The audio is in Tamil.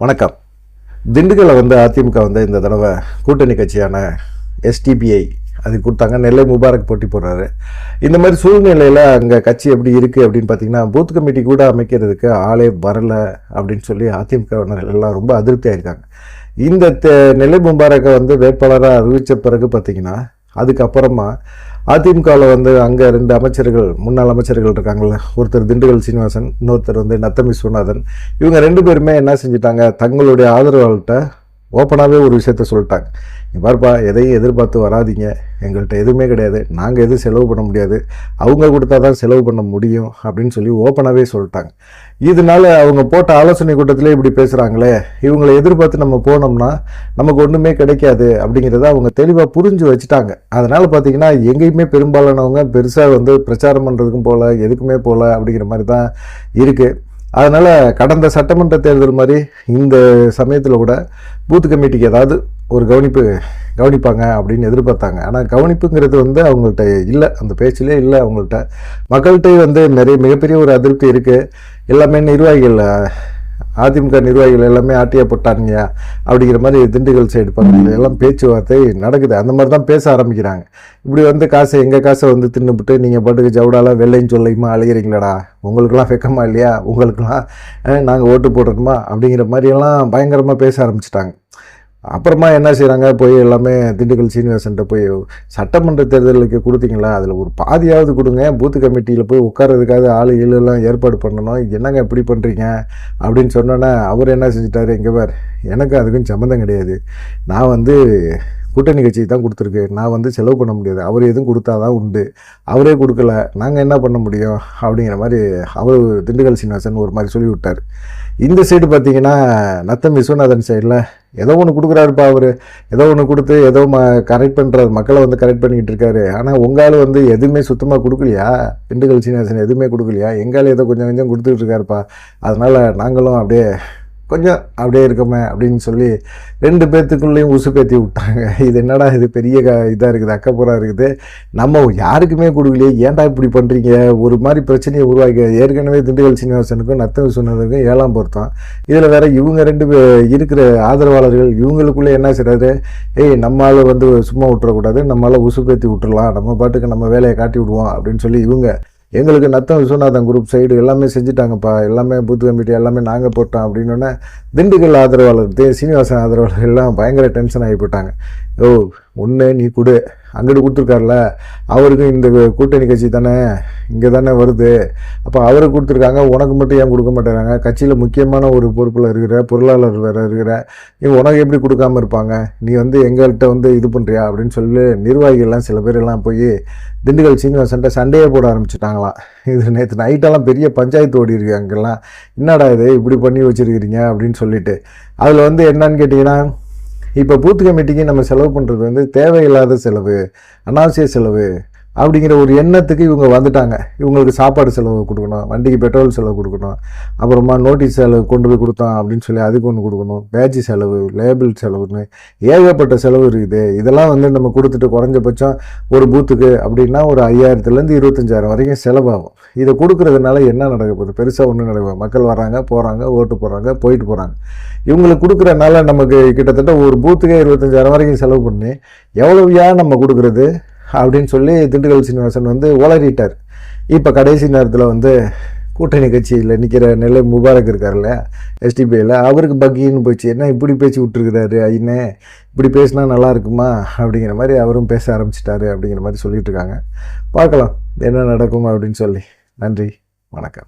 வணக்கம். திண்டுக்கல்லை வந்து அதிமுக வந்து இந்த தடவை கூட்டணி கட்சியான எஸ்டிபிஐ அது கொடுத்தாங்க. நெல்லை முபாரக் போட்டி போடுறாரு. இந்த மாதிரி சூழ்நிலையில் அங்கே கட்சி எப்படி இருக்குது அப்படின்னு பார்த்தீங்கன்னா பூத் கமிட்டி கூட அமைக்கிறதுக்கு ஆளே வரலை அப்படின்னு சொல்லி அதிமுக எல்லாம் ரொம்ப அதிருப்தியாக இருக்காங்க இந்த தே- நெல்லை முபாரக்கை வந்து வேட்பாளராக அறிவித்த பிறகு பார்த்தீங்கன்னா அதுக்கப்புறமா அதிமுகவில் வந்து அங்கே ரெண்டு அமைச்சர்கள் முன்னாள் அமைச்சர்கள் இருக்காங்கல்ல. ஒருத்தர் திண்டுக்கல் சீனிவாசன் இன்னொருத்தர் வந்து நத்தமி விஸ்வநாதன். இவங்க ரெண்டு பேருமே என்ன செஞ்சிட்டாங்க? தங்களுடைய ஆதரவாளர்கிட்ட ஓப்பனாகவே ஒரு விஷயத்த சொல்லிட்டாங்க. நீ பாருப்பா எதையும் எதிர்பார்த்து வராதீங்க. எங்கள்கிட்ட எதுவுமே கிடையாது. நாங்கள் எதுவும் செலவு பண்ண முடியாது. அவங்க கொடுத்தா தான் செலவு பண்ண முடியும் அப்படின்னு சொல்லி ஓப்பனாகவே சொல்லிட்டாங்க. இதனால அவங்க போட்ட ஆலோசனை கூட்டத்திலே இப்படி பேசுகிறாங்களே இவங்களை எதிர்பார்த்து நம்ம போனோம்னா நமக்கு ஒன்றுமே கிடைக்காது அப்படிங்கிறத அவங்க தெளிவாக புரிஞ்சு வச்சுட்டாங்க. அதனால் பார்த்தீங்கன்னா எங்கேயுமே பெரும்பாலானவங்க பெருசாக வந்து பிரச்சாரம் பண்ணுறதுக்கும் போகல எதுக்குமே போகல அப்படிங்கிற மாதிரி தான் இருக்குது அதனால் கடந்த சட்டமன்ற தேர்தல் மாதிரி இந்த சமயத்தில் கூட பூத் கமிட்டிக்கு ஏதாவது ஒரு கவனிப்பு கவனிப்பாங்க அப்படின்னு எதிர்பார்த்தாங்க. ஆனால் கவனிப்புங்கிறது வந்து அவங்கள்ட்ட இல்லை. அந்த பேச்சிலே இல்லை அவங்கள்ட்ட. மக்கள்கிட்ட வந்து நிறைய மிகப்பெரிய ஒரு அதிருப்தி இருக்குது எல்லாமே நிர்வாகிகள் அதிமுக நிர்வாகிகள் எல்லாமே ஆட்டியா போட்டானுங்க அப்படிங்கிற மாதிரி திண்டுக்கல் சைடு பக்கத்தில் எல்லாம் பேச்சுவார்த்தை நடக்குது. அந்த மாதிரி தான் பேச ஆரம்பிக்கிறாங்க. இப்படி வந்து காசை எங்கள் காசை வந்து தின்னுபிட்டு நீங்கள் பாட்டுக்கு ஜவுடாலாம் வெள்ளைன்னு சொல்லியுமா அழுகிறீங்களாடா? உங்களுக்கெல்லாம் வெக்கமா இல்லையா? உங்களுக்கெல்லாம் நாங்கள் ஓட்டு போடணுமா? அப்படிங்கிற மாதிரியெல்லாம் பயங்கரமாக பேச ஆரம்பிச்சிட்டாங்க. அப்புறமா என்ன செய்கிறாங்க போய் எல்லாமே திண்டுக்கல் சீனிவாசன்ட்ட போய் சட்டமன்ற தேர்தலுக்கு கொடுத்தீங்களா? அதில் ஒரு பாதியாவது கொடுங்க. பூத்து கமிட்டியில் போய் உட்கார்றதுக்காக ஆள் எல்லாம் ஏற்பாடு பண்ணணும். என்னங்க இப்படி பண்ணுறீங்க அப்படின்னு சொன்னோன்னே அவர் என்ன செஞ்சிட்டாரு? எங்கே பார் எனக்கு அதுக்கும் சம்மந்தம் கிடையாது. நான் வந்து கூட்டணி கட்சி தான் கொடுத்துருக்கு. நான் வந்து செலவு பண்ண முடியாது. அவர் எதுவும் கொடுத்தா தான் உண்டு. அவரே கொடுக்கல. நாங்கள் என்ன பண்ண முடியும்? அப்படிங்கிற மாதிரி அவர் திண்டுக்கல் சீனிவாசன் ஒரு மாதிரி சொல்லி விட்டார் இந்த சைடு பார்த்தீங்கன்னா நத்தம் விஸ்வநாதன் சைடில் ஏதோ ஒன்று கொடுக்குறாருப்பா அவர். ஏதோ ஒன்று கொடுத்து ஏதோ ம கரெக்ட் பண்ணுறாரு மக்களை வந்து கரெக்ட் பண்ணிக்கிட்டு இருக்காரு. ஆனால் உங்கால் வந்து எதுவுமே சுத்தமாக கொடுக்கலையா? திண்டுக்கல் சீனிவாசன் எதுவுமே கொடுக்கலையா? எங்கால் ஏதோ கொஞ்சம் கொஞ்சம் கொடுத்துட்டு இருக்காருப்பா. அதனால் நாங்களும் அப்படியே கொஞ்சம் அப்படியே இருக்கோமே அப்படின்னு சொல்லி ரெண்டு பேர்த்துக்குள்ளேயும் உசு பேத்தி விட்டாங்க. இது என்னடா இது பெரிய க இதாக இருக்குது அக்கப்புறம் இருக்குது. நம்ம யாருக்குமே கொடுக்கலையே ஏன்டா இப்படி பண்ணுறீங்க ஒரு மாதிரி பிரச்சனையை உருவாக்கி ஏற்கனவே திண்டுக்கல் சீனிவாசனுக்கும் நத்தம் சொன்னதுக்கும் ஏழாம் பொருத்தம். இதில் வேற இவங்க ரெண்டு இருக்கிற ஆதரவாளர்கள் இவங்களுக்குள்ளே என்ன செய்கிறாரு ஏய் நம்மளால் வந்து சும்மா விட்டுறக்கூடாது நம்மளால் உசு பேத்தி விட்டுறலாம் நம்ம பாட்டுக்கு நம்ம வேலையை காட்டி விடுவோம் அப்படின்னு சொல்லி இவங்க எங்களுக்கு நத்தம் விஸ்வநாதன் குரூப் சைடு எல்லாமே செஞ்சுட்டாங்கப்பா. எல்லாமே பூத் கமிட்டி எல்லாமே நாங்கள் போட்டோம் அப்படின்னோடனே திண்டுக்கல் ஆதரவாளர் தே சீனிவாசன் ஆதரவாளர் எல்லாம் பயங்கர டென்ஷன் ஆகி போட்டாங்க ஓ ஒன்று நீ கொடு. அங்கிட்டு கொடுத்துருக்காருல அவருக்கும் இந்த கூட்டணி கட்சி தானே இங்கே தானே வருது. அப்போ அவருக்கு கொடுத்துருக்காங்க உனக்கு மட்டும் ஏன் கொடுக்க மாட்டேறாங்க கட்சியில் முக்கியமான ஒரு பொறுப்பில் இருக்கிற பொருளாளர் வேறு இருக்கிற நீ உனக்கு எப்படி கொடுக்காம இருப்பாங்க? நீ வந்து எங்கள்கிட்ட வந்து இது பண்ணுறியா அப்படின்னு சொல்லி நிர்வாகிகள்லாம் சில பேரெல்லாம் போய் திண்டுக்கல் சீனிவாசன்ட்ட சண்டையே போட ஆரம்பிச்சிட்டாங்களாம் இது நேற்று நைட்டெல்லாம் பெரிய பஞ்சாயத்து ஓடி இருக்கு அங்கெல்லாம். என்னடா இது இப்படி பண்ணி வச்சிருக்கிறீங்க? அப்படின்னு சொல்லிட்டு. அதில் வந்து என்னன்னு கேட்டிங்கன்னா இப்போ பூத் கமிட்டிக்கு நம்ம செலவு பண்ணுறது வந்து தேவையில்லாத செலவு அனாவசிய செலவு. அப்படிங்கிற ஒரு எண்ணத்துக்கு இவங்க வந்துட்டாங்க. இவங்களுக்கு சாப்பாடு செலவு கொடுக்கணும் வண்டிக்கு பெட்ரோல் செலவு கொடுக்கணும் அப்புறமா நோட்டீஸ் செலவு கொண்டு போய் கொடுத்தோம் அப்படின்னு சொல்லி அதுக்கு ஒன்று கொடுக்கணும். பேட்ஜ் செலவு லேபிள் செலவுன்னு ஏகப்பட்ட செலவு இருக்குது. இதெல்லாம் வந்து நம்ம கொடுத்துட்டு குறைஞ்சபட்சம் ஒரு பூத்துக்கு அப்படின்னா ஒரு ஐயாயிரத்துலேருந்து இருபத்தஞ்சாயிரம் வரைக்கும் செலவாகும். இதை கொடுக்குறதுனால என்ன நடக்க போகுது? பெருசாக ஒன்றும் நடக்கும் மக்கள் வராங்க போகிறாங்க ஓட்டு போடுறாங்க போயிட்டு போகிறாங்க இவங்களுக்கு கொடுக்குறனால நமக்கு கிட்டத்தட்ட ஒரு பூத்துக்கே இருபத்தஞ்சாயிரம் வரைக்கும் செலவு பண்ணி எவ்வளோவியா நம்ம கொடுக்குறது? அப்படின்னு சொல்லி திண்டுக்கல் சீனிவாசன் வந்து உளறிட்டார் இப்போ கடைசி நேரத்தில் வந்து கூட்டணி கட்சியில் நிற்கிற நெல்லை முபாரக் இருக்கார்ல எஸ்டிபிஐயில் அவருக்கு பக்கின்னு போச்சு. என்ன இப்படி பேச்சு விட்டுருக்கிறாரு ஐயனே? இப்படி பேசினா நல்லா இருக்குமா? அப்படிங்கிற மாதிரி அவரும் பேச ஆரம்பிச்சிட்டாரு அப்படிங்கிற மாதிரி சொல்லிட்டு இருக்காங்க. பார்க்கலாம் என்ன நடக்கும் அப்படின்னு சொல்லி. நன்றி வணக்கம்.